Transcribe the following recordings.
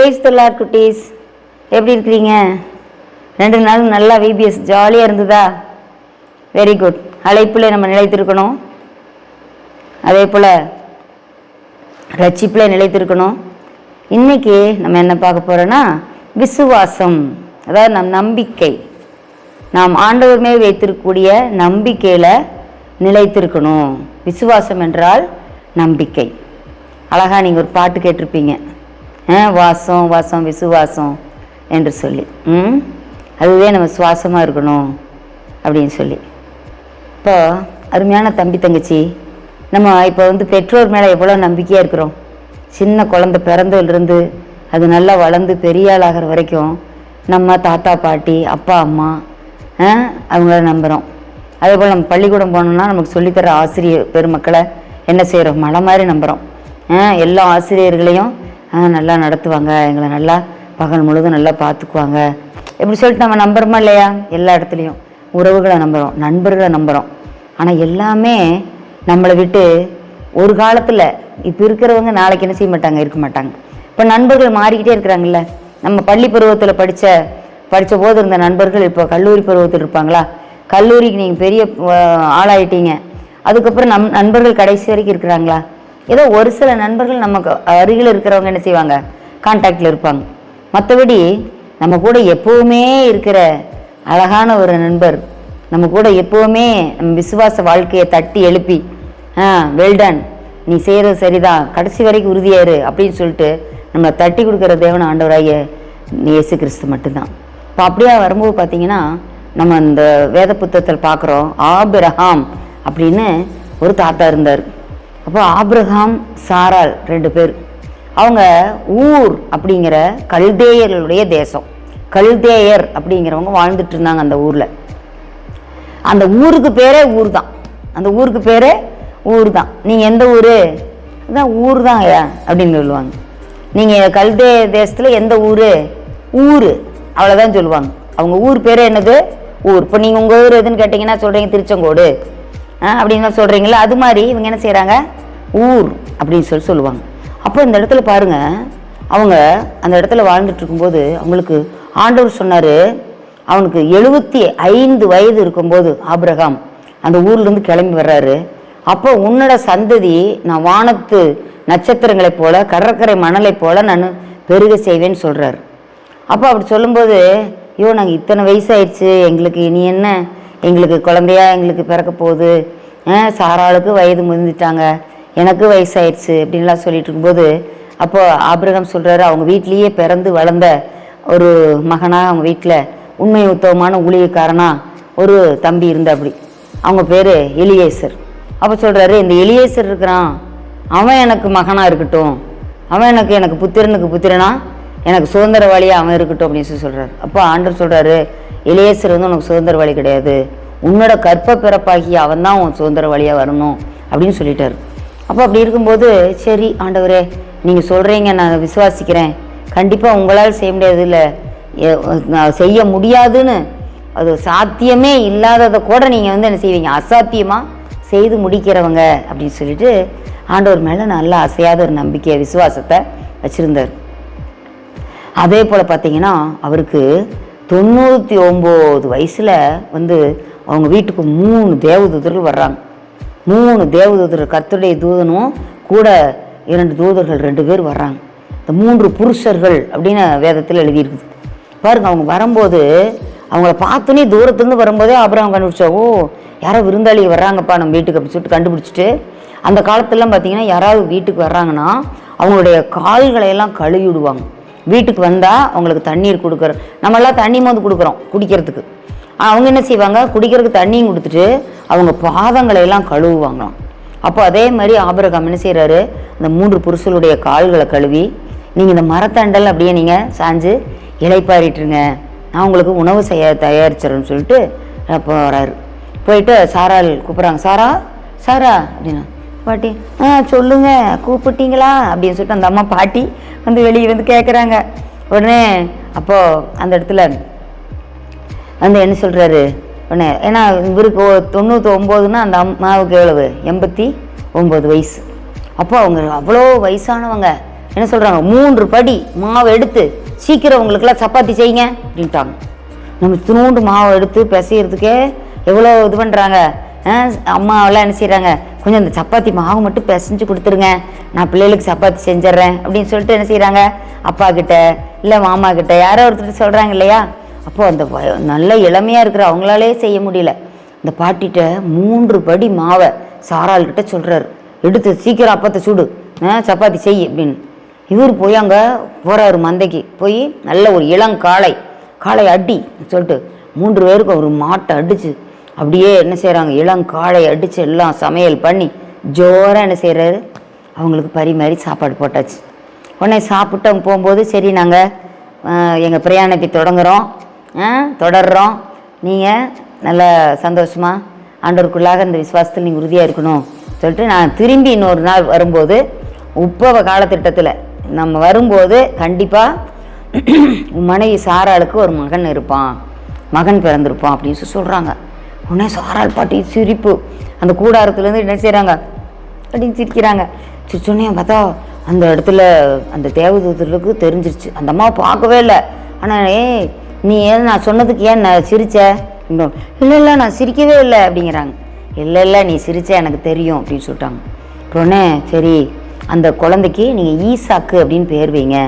Brace தல்லார் குட்டீஸ். எப்படி இருக்கிறீங்க? ரெண்டு நாள் நல்லா விபிஎஸ் ஜாலியாக இருந்ததா? வெரி குட் அழைப்பில் நம்ம நிலைத்திருக்கணும். அதே போல் ரட்சிப்பில் நிலைத்திருக்கணும். இன்றைக்கி நம்ம என்ன பார்க்க போகிறோன்னா விசுவாசம் அதாவது நம் நம்பிக்கை. நாம் ஆண்டவர் மேல் வைத்திருக்கக்கூடிய நம்பிக்கையில் நிலைத்திருக்கணும். விசுவாசம் என்றால் நம்பிக்கை. அழகாக நீங்கள் ஒரு பாட்டு கேட்டிருப்பீங்க. வாசம் வாசம் விசுவாசம் என்று சொல்லி. ம்? அதுவே நம்ம சுவாசமாக இருக்கணும் அப்படின்னு சொல்லி. இப்போ அருமையான தம்பி தங்கச்சி நம்ம இப்போ வந்து பெற்றோர் மேலே எவ்வளோ நம்பிக்கையாக இருக்கிறோம். சின்ன குழந்தை பிறந்ததுலேருந்து அது நல்லா வளர்ந்து பெரிய ஆளாகிற வரைக்கும் நம்ம தாத்தா பாட்டி அப்பா அம்மா அவங்கள நம்புகிறோம் அதே போல் நம்ம பள்ளிக்கூடம் போனோம்னா நமக்கு சொல்லித்தர ஆசிரியர் பெருமக்களை என்ன செய்கிறோம் மலை மாதிரி நம்புகிறோம் எல்லா ஆசிரியர்களையும் நல்லா நடத்துவாங்க. எங்களை நல்லா பகல் முழுதும் நல்லா பார்த்துக்குவாங்க எப்படி சொல்லிட்டு நம்ம நம்புறோமா இல்லையா? எல்லா இடத்துலையும். உறவுகளை நம்புகிறோம் நண்பர்களை நம்புகிறோம் ஆனால் எல்லாமே நம்மளை விட்டு ஒரு காலத்தில் இப்போ இருக்கிறவங்க நாளைக்கு என்ன செய்ய மாட்டாங்க? இருக்க மாட்டாங்க. இப்போ நண்பர்கள் மாறிக்கிட்டே இருக்கிறாங்கல்ல. நம்ம பள்ளி பருவத்தில் படித்த படித்த போது இருந்த நண்பர்கள் இப்போ கல்லூரி பருவத்தில் இருப்பாங்களா? கல்லூரிக்கு நீங்கள் பெரிய ஆளாயிட்டீங்க. அதுக்கப்புறம் நம் நண்பர்கள் கடைசி வரைக்கும் இருக்கிறாங்களா? ஏதோ ஒரு சில நண்பர்கள் நமக்கு அருகில் இருக்கிறவங்க என்ன செய்வாங்க? கான்டாக்டில் இருப்பாங்க. மற்றபடி நம்ம கூட எப்போவுமே இருக்கிற அழகான ஒரு நண்பர் நம்ம கூட எப்போவுமே நம்ம விசுவாச வாழ்க்கையை தட்டி எழுப்பி ஆ வெல்டன் நீ செய்கிறது சரிதான். கடைசி வரைக்கும் உறுதியாயிரு அப்படின்னு சொல்லிட்டு நம்மளை தட்டி கொடுக்குற தேவன் ஆண்டவராகிய இயேசு கிறிஸ்து மட்டும்தான். இப்போ அப்படியே வரும்போது பார்த்தீங்கன்னா நம்ம இந்த வேத புத்தகத்தில் பார்க்குறோம் ஆபிரஹாம் அப்படின்னு ஒரு தாத்தா இருந்தார். அப்போ ஆப்ரஹாம் சாரால் ரெண்டு பேர். அவங்க ஊர் அப்படிங்கிற கல்தேயர்களுடைய தேசம். கல்தேயர் அப்படிங்கிறவங்க வாழ்ந்துட்டு இருந்தாங்க அந்த ஊரில். அந்த ஊருக்கு பேரே ஊர் தான் அந்த ஊருக்கு பேரே ஊர் தான் நீங்கள் எந்த ஊர்? அதான் ஊர் தான் அப்படின்னு சொல்லுவாங்க. நீங்கள் கல்தே தேசத்தில் எந்த ஊர்? ஊர். அவ்வளோதான் சொல்லுவாங்க. அவங்க ஊர் பேரே என்னது? ஊர். இப்போ நீங்கள் உங்கள் ஊர் எதுன்னு கேட்டிங்கன்னா சொல்கிறீங்க திருச்செங்கோடு. அப்படின்னு சொல்கிறீங்களா அது மாதிரி இவங்க என்ன செய்கிறாங்க ஊர் அப்படின்னு சொல்லி சொல்லுவாங்க. அப்போ இந்த இடத்துல பாருங்கள் அவங்க அந்த இடத்துல வாழ்ந்துட்டு இருக்கும்போது அவங்களுக்கு ஆண்டவர் சொன்னார் அவனுக்கு எழுபத்தி ஐந்து வயது இருக்கும்போது ஆப்ரஹாம் அந்த ஊர்லேருந்து கிளம்பி வர்றாரு. அப்போ உன்னோட சந்ததி நான் வானத்து நட்சத்திரங்களைப் போல கடற்கரை மணலைப் போல நான் பெருக செய்வேன்னு சொல்கிறாரு அப்போ அப்படி சொல்லும்போது ஐயோ நாங்கள் இத்தனை வயசாயிடுச்சு எங்களுக்கு இனி என்ன? எங்களுக்கு குழந்தையா எங்களுக்கு பிறக்க போகுது. சாராளுக்கு வயது முதிர்ந்துட்டாங்க. எனக்கு வயசாயிடுச்சு அப்படின்லாம் சொல்லிட்டு இருக்கும்போது அப்போது ஆபிரகம் சொல்கிறாரு அவங்க வீட்லேயே பிறந்து வளர்ந்த ஒரு மகனாக அவங்க வீட்டில் உண்மை உத்தவமான ஊழியக்காரனாக ஒரு தம்பி இருந்த அப்படி அவங்க பேர் எலியேசர். அப்போ சொல்கிறாரு இந்த எலியேசர் இருக்கிறான். அவன் எனக்கு மகனாக இருக்கட்டும். அவன் எனக்கு எனக்கு புத்திரனுக்கு புத்திரனா எனக்கு சுதந்திரவாளியாக அவன் இருக்கட்டும் அப்படின்னு சொல்லி சொல்கிறார் அப்போ ஆண்டர் சொல்கிறாரு இளையசர் வந்து உனக்கு சுதந்திரவாளி கிடையாது. உன்னோட கற்ப பிறப்பாகி அவன் தான் உன் சுதந்திரவாளியாக வரணும் அப்படின்னு சொல்லிட்டாரு. அப்போ அப்படி இருக்கும்போது சரி ஆண்டவரே நீங்கள் சொல்கிறீங்க நான் விசுவாசிக்கிறேன். கண்டிப்பாக உங்களால் செய்ய முடியாது இல்லை. நான் செய்ய முடியாதுன்னு அது சாத்தியமே இல்லாததை கூட நீங்கள் வந்து என்ன செய்வீங்க? அசாத்தியமாக செய்து முடிக்கிறவங்க அப்படின்னு சொல்லிட்டு ஆண்டவர் மேலே நல்லா அசையாத ஒரு நம்பிக்கை விசுவாசத்தை வச்சுருந்தார். அதே போல் பார்த்தீங்கன்னா அவருக்கு தொண்ணூற்றி ஒம்பது வயசில் வந்து அவங்க வீட்டுக்கு மூணு தேவதூதர்கள் வர்றாங்க. மூணு தேவதூதர் கர்த்தருடைய தூதனும் கூட இரண்டு தூதர்கள் ரெண்டு பேர் வர்றாங்க. இந்த மூன்று புருஷர்கள் அப்படின்னு வேதத்தில் எழுதியிருக்குது. பாருங்க அவங்க வரும்போது அவங்கள பார்த்தோன்னே தூரத்துலேருந்து வரும்போதே அப்புறம் கண்டுபிடிச்சா ஓ யாரோ விருந்தாளி வர்றாங்கப்பா நம்ம வீட்டுக்கு அப்படின்னு சொல்லிட்டு கண்டுபிடிச்சிட்டு அந்த காலத்துலலாம் பார்த்தீங்கன்னா யாராவது வீட்டுக்கு வர்றாங்கன்னா அவங்களுடைய கால்களையெல்லாம் கழுவி விடுவாங்க வீட்டுக்கு வந்தால் அவங்களுக்கு தண்ணீர் கொடுக்குற நம்மளாம் தண்ணி மோந்து கொடுக்குறோம் குடிக்கிறதுக்கு. அவங்க என்ன செய்வாங்க? குடிக்கிறதுக்கு தண்ணியும் கொடுத்துட்டு அவங்க பாதங்களை எல்லாம் கழுவுவாங்களாம். அப்போ அதே மாதிரி ஆபரகம் என்ன செய்கிறாரு அந்த மூன்று புருஷருடைய கால்களை கழுவி நீங்கள் இந்த மரத்தண்டல் அப்படியே நீங்கள் சாஞ்சு இலைப்பாரிட்டுருங்க நான் உங்களுக்கு உணவு செய்ய தயாரிச்சிடறேன்னு சொல்லிட்டு போகிறாரு போயிட்டு சாரால் கூப்பிட்றாங்க. சாரா? சாரா? அப்படின்னா பாட்டி ஆ சொல்லுங்க கூப்பிட்டீங்களா? அப்படின்னு சொல்லிட்டு அந்த அம்மா பாட்டி வந்து வெளியே வந்து கேட்குறாங்க உடனே அப்போது அந்த இடத்துல வந்து என்ன சொல்கிறாரு உடனே ஏன்னா இவருக்கு தொண்ணூற்றி ஒம்போதுன்னா அந்த அம்மாவுக்கு எவ்வளவு? எண்பத்தி ஒம்பது வயசு. அப்போ அவங்க அவ்வளோ வயசானவங்க. என்ன சொல்கிறாங்க மூன்று படி மாவை எடுத்து சீக்கிரம் உங்களுக்கெல்லாம் சப்பாத்தி செய்யுங்க அப்படின்ட்டாங்க. நம்ம துணூண்டு மாவை எடுத்து பிசையிறதுக்கே எவ்வளோ இது பண்ணுறாங்க அம்மாவெல்லாம் என்ன செய்கிறாங்க கொஞ்சம் அந்த சப்பாத்தி மாவு மட்டும் பிசைஞ்சு கொடுத்துருங்க. நான் பிள்ளைகளுக்கு சப்பாத்தி செஞ்சிட்றேன் அப்படின்னு சொல்லிட்டு என்ன செய்கிறாங்க அப்பா கிட்ட இல்லை மாமா கிட்ட யாரோ ஒருத்தர் சொல்கிறாங்க இல்லையா? அப்போது அந்த நல்ல இளமையாக இருக்கிற அவங்களாலே செய்ய முடியல. இந்த பாட்டிகிட்ட மூன்று படி மாவை சாராள்கிட்ட சொல்கிறாரு எடுத்து சீக்கிரம் அப்பத்தை சுடு. ஆ, சப்பாத்தி செய் அப்படின்னு. இவர் போய் அங்கே போகிறாரு மந்தைக்கு. போய் நல்ல ஒரு இளங்காளை காளை அடி சொல்லிட்டு மூன்று பேருக்கு ஒரு மாட்டை அடிச்சு அப்படியே என்ன செய்கிறாங்க இளங்காளை அடித்து எல்லாம் சமையல் பண்ணி ஜோராக என்ன செய்கிறாரு அவங்களுக்கு பரிமாறி சாப்பாடு போட்டாச்சு. உடனே சாப்பிட்டு அவங்க போகும்போது சரி நாங்கள் எங்கள் பிரயாணத்தை தொடங்குறோம். தொடர்றோம். நீங்கள் நல்ல சந்தோஷமாக ஆண்டவருக்குள்ளாக இந்த விசுவாசத்தில் நீங்கள் உறுதியாக இருக்கணும் சொல்லிட்டு நான் திரும்பி இன்னொரு நாள் வரும்போது உப்பவ காலத்திட்டத்தில் நம்ம வரும்போது கண்டிப்பாக உன் மனைவி சாராளுக்கு ஒரு மகன் இருப்பான். மகன் பிறந்திருப்பான் அப்படின்னு சொல்லி சொல்கிறாங்க உடனே சாரால் பாட்டி சிரிப்பு. அந்த கூடாரத்துலேருந்து என்ன செய்கிறாங்க அப்படின்னு சிரிக்கிறாங்க. சிரிச்சோடனே பார்த்தா அந்த இடத்துல அந்த தேவதூதர்களுக்கு தெரிஞ்சிருச்சு. அந்த அம்மாவை பார்க்கவே இல்லை. ஆனால் ஏய் நீ ஏன் நான் சொன்னதுக்கு ஏன் நான் சிரிச்ச? இன்னும் இல்லை இல்லை நான் சிரிக்கவே இல்லை அப்படிங்கிறாங்க. இல்லை இல்லை நீ சிரிச்ச எனக்கு தெரியும் அப்படின்னு சொல்லிட்டாங்க. உடனே சரி அந்த குழந்தைக்கு நீங்கள் ஈசாக்கு அப்படின்னு பேர் வைங்க.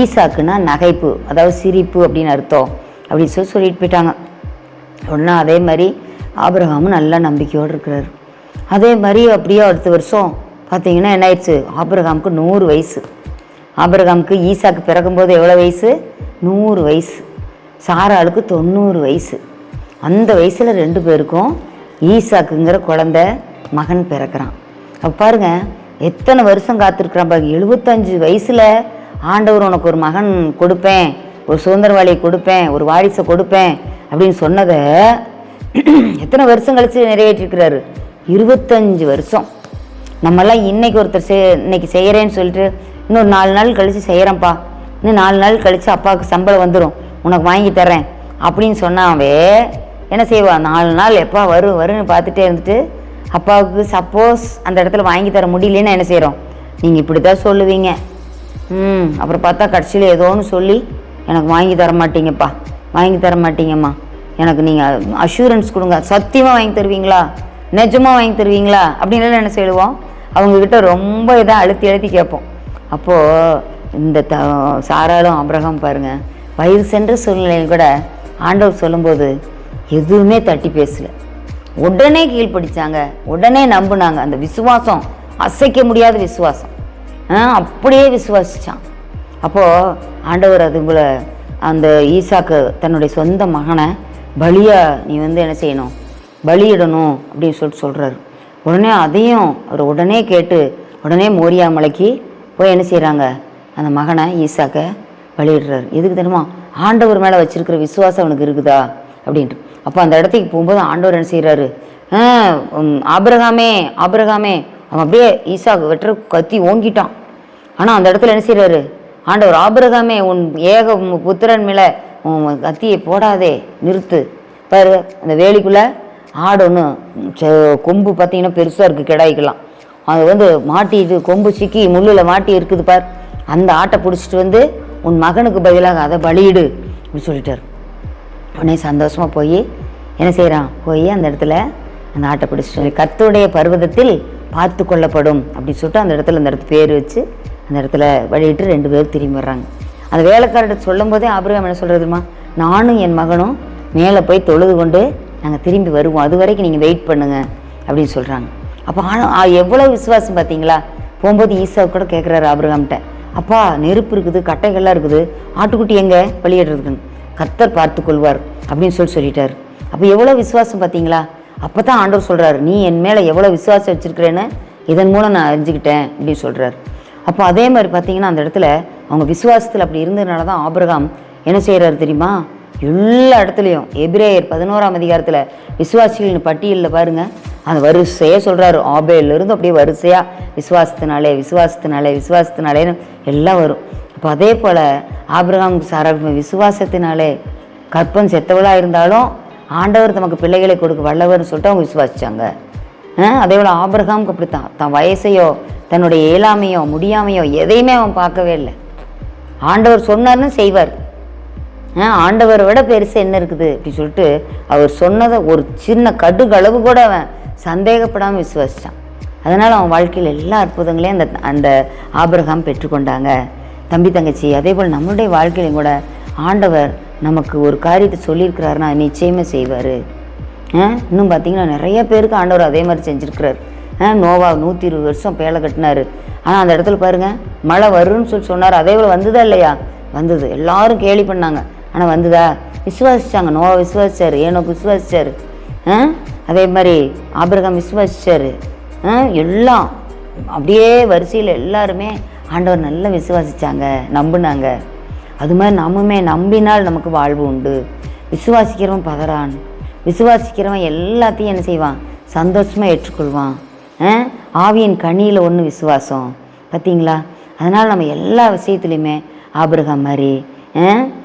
ஈசாக்குன்னா நகைப்பு அதாவது சிரிப்பு அப்படின்னு அர்த்தம் அப்படின்னு சொல்லி சொல்லிட்டு போயிட்டாங்க. ஒன்றா அதே மாதிரி ஆபிரகாமும் நல்ல நம்பிக்கையோடு இருக்கிறாரு. அதே மாதிரி அப்படியே அடுத்த வருஷம் பார்த்தீங்கன்னா என்ன ஆயிடுச்சு? ஆபிரகாமுக்கு நூறு வயசு. ஆபிரகாமுக்கு ஈசாக்கு பிறக்கும்போது எவ்வளோ வயசு? நூறு வயசு. சாராளுக்கு தொண்ணூறு வயசு. அந்த வயசில் ரெண்டு பேருக்கும் ஈசாக்குங்கிற குழந்த மகன் பிறக்கிறான். அப்போ பாருங்க எத்தனை வருஷம் காத்திருக்கிறான் பாருங்க. எழுபத்தஞ்சு வயசில் ஆண்டவர் உனக்கு ஒரு மகன் கொடுப்பேன் ஒரு சுதந்திரவாளியை கொடுப்பேன் ஒரு வாரிசை கொடுப்பேன் அப்படின்னு சொன்னதை எத்தனை வருஷம் கழிச்சு நிறைவேற்றிருக்கிறாரு? இருபத்தஞ்சு வருஷம். நம்மெல்லாம் இன்னைக்கு ஒருத்தர் செய் இன்னைக்கு செய்கிறேன்னு சொல்லிட்டு இன்னொரு நாலு நாள் கழித்து செய்கிறேன்ப்பா இன்னும் நாலு நாள் கழித்து அப்பாவுக்கு சம்பளம் வந்துடும் உனக்கு வாங்கி தர்றேன். அப்படின்னு சொன்னாவே என்ன செய்வா? நாலு நாள் எப்பா வரும் வருன்னு பார்த்துட்டே இருந்துட்டு அப்பாவுக்கு சப்போஸ் அந்த இடத்துல வாங்கி தர முடியலன்னு என்ன செய்கிறோம் நீங்கள் இப்படி தான் சொல்லுவீங்க. ம் அப்புறம் பார்த்தா கடைசியில் ஏதோ ஒன்று சொல்லி எனக்கு வாங்கி தர மாட்டீங்கப்பா. வாங்கி தர மாட்டீங்கம்மா. எனக்கு நீங்கள் அஷூரன்ஸ் கொடுங்க. சத்தியமாக வாங்கி தருவீங்களா? நிஜமாக வாங்கி தருவீங்களா? அப்படின்னு என்ன செய்வோம்? அவங்கக்கிட்ட ரொம்ப இதாக அழுத்தி அழுத்தி கேட்போம். அப்போது இந்த த சாராலும் அபிரகம் பாருங்கள் வயது சென்ற சூழ்நிலையில் கூட ஆண்டவர் சொல்லும்போது எதுவுமே தட்டி பேசல. உடனே கீழ்ப்படித்தாங்க உடனே நம்புனாங்க. அந்த விசுவாசம் அசைக்க முடியாத விசுவாசம். ஆ, அப்படியே விசுவாசிச்சான். அப்போது ஆண்டவர் அதுங்களை அந்த ஈசாக்கு தன்னுடைய சொந்த மகனை பலியாக நீ வந்து என்ன செய்யணும்? பலியிடணும் அப்படின்னு சொல்லிட்டு சொல்கிறாரு உடனே அதையும் அவர் உடனே கேட்டு உடனே மோரியா மலைக்கு போய் என்ன செய்கிறாங்க அந்த மகனை ஈசாக்க பலியிடுறாரு. எதுக்கு தெரியுமா? ஆண்டவர் மேலே வச்சுருக்கிற விசுவாசம் அவனுக்கு இருக்குதா? அப்படின்ட்டு. அப்போ அந்த இடத்துக்கு போகும்போது ஆண்டவர் என்ன செய்கிறாரு ஆபிரகாமே ஆபிரகாமே. அவன் அப்படியே ஈசா வெட்டுற கத்தி ஓங்கிட்டான். ஆனால் அந்த இடத்துல என்ன செய்கிறாரு ஆண்டவர் ஆபிரகாமே உன் ஏக உன் புத்திரன் மேலே உன் கத்தியை போடாதே நிறுத்து. பாரு அந்த வேலிக்குள்ளே ஆடு ஒன்று கொம்பு பார்த்தீங்கன்னா பெருசாக இருக்குது கிடாய்க்கெல்லாம். அது வந்து மாட்டி இது கொம்பு சிக்கி முள்ளில் மாட்டி இருக்குது பார். அந்த ஆட்டை பிடிச்சிட்டு வந்து உன் மகனுக்கு பதிலாக அதை பலியிடு அப்படின்னு சொல்லிட்டார். உடனே சந்தோஷமாக போய் என்ன செய்கிறான் போய் அந்த இடத்துல அந்த ஆட்டை பிடிச்சிட்டு கத்துடைய பர்வதத்தில் பார்த்து கொள்ளப்படும் அப்படின்னு சொல்லிட்டு அந்த இடத்துல அந்த இடத்து பேர் வச்சு அந்த இடத்துல வழியிட்டு ரெண்டு பேரும் திரும்பி வர்றாங்க. அந்த வேலைக்காரர்கிட்ட சொல்லும் போதே ஆபிரகாம் என்ன சொல்கிறதுமா நானும் என் மகனும் மேலே போய் தொழுது கொண்டு நாங்கள் திரும்பி வருவோம். அது வரைக்கும் நீங்கள் வெயிட் பண்ணுங்க அப்படின்னு சொல்கிறாங்க அப்போ ஆனால் எவ்வளோ விசுவாசம் பார்த்தீங்களா போகும்போது ஈசா கூட கேட்குறாரு ஆபிரகாம்கிட்ட. அப்பா நெருப்பு இருக்குது கட்டைகள்லாம் இருக்குது. ஆட்டுக்குட்டி எங்கே? வெளியிடுறதுக்குன்னு கர்த்தர் பார்த்து கொள்வார் அப்படின்னு சொல்லி சொல்லிட்டார். அப்போ எவ்வளோ விசுவாசம் பார்த்தீங்களா அப்போ தான் ஆண்டவர் சொல்கிறாரு நீ என் மேலே எவ்வளோ விசுவாசம் வச்சுருக்கிறேன்னு இதன் மூலம் நான் அறிஞ்சுக்கிட்டேன் அப்படின்னு சொல்கிறாரு அப்போ அதே மாதிரி பார்த்தீங்கன்னா அந்த இடத்துல அவங்க விசுவாசத்தில் அப்படி இருந்ததுனால தான் ஆபிரகாம் என்ன செய்கிறாரு தெரியுமா? எல்லா இடத்துலையும் எபிரேயர் பதினோராம் அதிகாரத்தில் விசுவாசிகளின் பட்டியலில் பாருங்கள் அந்த வரிசையாக சொல்கிறாரு ஆபேலேருந்து அப்படியே வரிசையாக விசுவாசத்தினாலே விசுவாசத்தினாலே விசுவாசத்தினாலேன்னு எல்லாம் வரும். அப்போ அதே போல் ஆபிரகாம் சார விசுவாசத்தினாலே கற்பம் செத்தவளாக இருந்தாலும் ஆண்டவர் தமக்கு பிள்ளைகளை கொடுக்க வல்லவர்னு சொல்லிட்டு அவங்க விசுவாசித்தாங்க அதே போல் ஆபிரகாமுக்கு அப்படித்தான். தன் வயசையோ தன்னுடைய இயலாமையோ முடியாமையோ எதையுமே அவன் பார்க்கவே இல்லை. ஆண்டவர் சொன்னார்னு செய்வார். ஆ, ஆண்டவரை விட பெருசு என்ன இருக்குது அப்படி சொல்லிட்டு அவர் சொன்னதை ஒரு சின்ன கடுகளவு கூட அவன் சந்தேகப்படாமல் விசுவாசித்தான் அதனால் அவன் வாழ்க்கையில் எல்லா அற்புதங்களையும் அந்த அந்த ஆபிரகாம் பெற்றுக்கொண்டாங்க. தம்பி தங்கச்சி அதே போல் நம்மளுடைய வாழ்க்கையிலையும் கூட ஆண்டவர் நமக்கு ஒரு காரியத்தை சொல்லியிருக்கிறாருன்னா நிச்சயமாக செய்வார். இன்னும் பார்த்தீங்கன்னா நிறைய பேருக்கு ஆண்டவர் அதே மாதிரி செஞ்சுருக்கிறார். ஆ நோவா நூற்றி இருபது வருஷம் பேலை கட்டினாரு. ஆனால் அந்த இடத்துல பாருங்கள் மழை வரும்னு சொல்லி சொன்னார். அதே போல் வந்ததா இல்லையா? வந்தது. எல்லாரும் கேலி பண்ணாங்க. ஆனால் வந்ததா? விசுவாசிச்சாங்க. நோவா விசுவாசிச்சாரு ஏனோக்கு விசுவாசிச்சாரு. ஆ? அதே மாதிரி ஆபிரகாம் விசுவாசிச்சாரு. ஆ எல்லாம். அப்படியே வரிசையில் எல்லாருமே ஆண்டவர் நல்லா விசுவாசித்தாங்க நம்பினாங்க. அது மாதிரி நம்முமே நம்பினால் நமக்கு வாழ்வு உண்டு. விசுவாசிக்கிறவன் பதறான். விசுவாசிக்கிறவன் எல்லாத்தையும் என்ன செய்வான்? சந்தோஷமாக ஏற்றுக்கொள்வான். ஆ? ஆவியின் கனியில் ஒன்று விசுவாசம். பார்த்தீங்களா அதனால் நம்ம எல்லா விஷயத்துலையுமே ஆபிரகாம் மாதிரி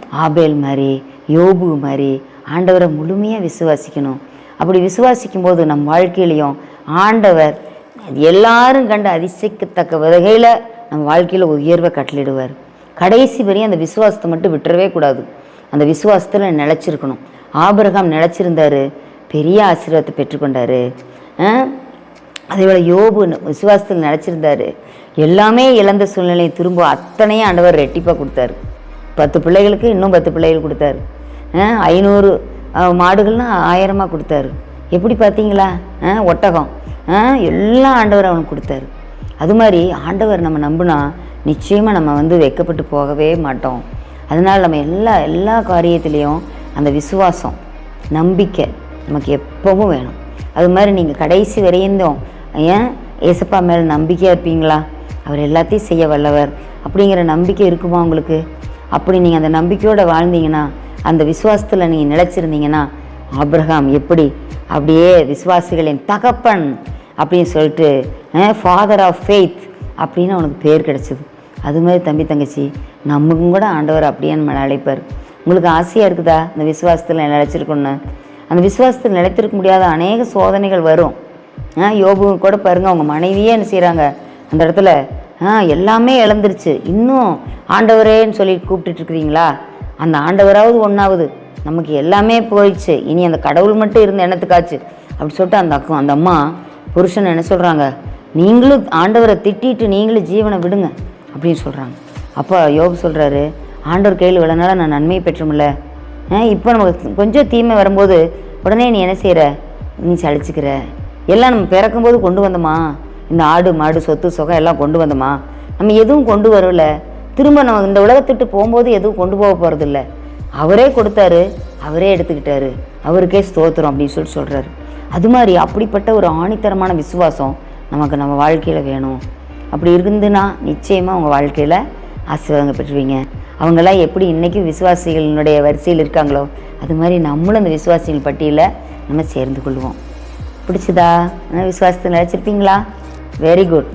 ஆபேல் மாதிரி யோபு மாதிரி ஆண்டவரை முழுமையாக விசுவாசிக்கணும். அப்படி விசுவாசிக்கும் போது நம் வாழ்க்கையிலையும் ஆண்டவர் எல்லாரும் கண்டு அதிசயிக்கத்தக்க வகையில் நம்ம வாழ்க்கையில் உயர்வை கட்டளிடுவார் கடைசி வரையும் அந்த விசுவாசத்தை மட்டும் விட்டுறவே கூடாது. அந்த விசுவாசத்தில் நிலச்சிருக்கணும். ஆபிரகாம் நிலச்சிருந்தாரு பெரிய ஆசீர்வாதத்தை பெற்றுக்கொண்டாரு அதேபோல் யோபு விசுவாசத்தில் நினச்சிருந்தாரு எல்லாமே இழந்த சூழ்நிலையை திரும்ப அத்தனையும் ஆண்டவர் ரெட்டிப்பாக கொடுத்தாரு. பத்து பிள்ளைகளுக்கு இன்னும் பத்து பிள்ளைகள் கொடுத்தாரு. ஆ, ஐநூறு ஆ, மாடுகள்னா ஆயிரமாக கொடுத்தாரு. எப்படி பார்த்தீங்களா? ஆ, ஒட்டகம். ஆ, எல்லாம் ஆண்டவர் அவனுக்கு கொடுத்தாரு. அது மாதிரி ஆண்டவர் நம்ம நம்பினா நிச்சயமாக நம்ம வந்து வைக்கப்பட்டு போகவே மாட்டோம். அதனால் நம்ம எல்லா எல்லா காரியத்திலையும் அந்த விசுவாசம் நம்பிக்கை நமக்கு எப்பவும் வேணும். அது மாதிரி நீங்கள் கடைசி வரையும் ஏன் ஏசப்பா மேலே நம்பிக்கையாக இருப்பீங்களா? அவர் எல்லாத்தையும் செய்ய வல்லவர். அப்படிங்கிற நம்பிக்கை இருக்குமா உங்களுக்கு? அப்படி நீங்கள் அந்த நம்பிக்கையோடு வாழ்ந்தீங்கன்னா அந்த விசுவாசத்தில் நீங்கள் நிலச்சிருந்தீங்கன்னா ஆப்ரஹாம் எப்படி அப்படியே விசுவாசிகளின் தகப்பன் அப்படின்னு சொல்லிட்டு ஃபாதர் ஆஃப் ஃபெய்த் அப்படின்னு அவனுக்கு பேர் கிடச்சிது. அது மாதிரி தம்பி தங்கச்சி நமக்கும் கூட ஆண்டவர் அப்படியே நம்ம அழைப்பார். உங்களுக்கு ஆசையாக இருக்குதா? அந்த விசுவாசத்தில் நிலைச்சிருக்கணும்னு அந்த விசுவாசத்தில் நிலைத்திருக்க முடியாத அநேக சோதனைகள் வரும். ஆ யோபு கூட பாருங்கள் அவங்க மனைவியே என்ன செய்கிறாங்க அந்த இடத்துல ஆ எல்லாமே இழந்துருச்சு. இன்னும் ஆண்டவரேன்னு சொல்லி கூப்பிட்டுட்டு இருக்கிறீங்களா? அந்த ஆண்டவராவது ஒன்றாவது நமக்கு எல்லாமே போயிடுச்சு. இனி அந்த கடவுள் மட்டும் இருந்த எண்ணத்துக்காச்சு அப்படி சொல்லிட்டு அந்த அக்கம் அந்த அம்மா புருஷன் என்ன சொல்கிறாங்க நீங்களும் ஆண்டவரை திட்டிட்டு நீங்களும் ஜீவனை விடுங்க அப்படின்னு சொல்கிறாங்க அப்போ யோபு சொல்கிறாரு ஆண்டோர் கையில் விழனால நான் நன்மையை பெற்றுமில்ல இப்போ நமக்கு கொஞ்சம் தீமை வரும்போது உடனே நீ என்ன செய்கிற நீ சளிச்சுக்கிற எல்லாம் நம்ம பிறக்கும்போது கொண்டு வந்தோமா? இந்த ஆடு மாடு சொத்து சுகம் எல்லாம் கொண்டு வந்தோமா? நம்ம எதுவும் கொண்டு வரல திரும்ப நம்ம இந்த உலகத்துட்டு போகும்போது எதுவும் கொண்டு போக போகிறதில்ல அவரே கொடுத்தாரு அவரே எடுத்துக்கிட்டாரு. அவருக்கே ஸ்தோத்திரம் அப்படின்னு சொல்லிட்டு சொல்கிறாரு அது மாதிரி அப்படிப்பட்ட ஒரு ஆணித்தரமான விசுவாசம் நமக்கு நம்ம வாழ்க்கையில் வேணும். அப்படி இருந்துன்னா நிச்சயமாக உங்கள் வாழ்க்கையில் ஆசீர்வாதங்க பெற்றுவீங்க. அவங்கெல்லாம் எப்படி இன்றைக்கும் விசுவாசிகளினுடைய வரிசையில் இருக்காங்களோ அது மாதிரி நம்மளும் அந்த விசுவாசிகள் பட்டியலில் நம்ம சேர்ந்து கொள்வோம். பிடிச்சதா? விசுவாசத்தை நினச்சிருப்பீங்களா? Very good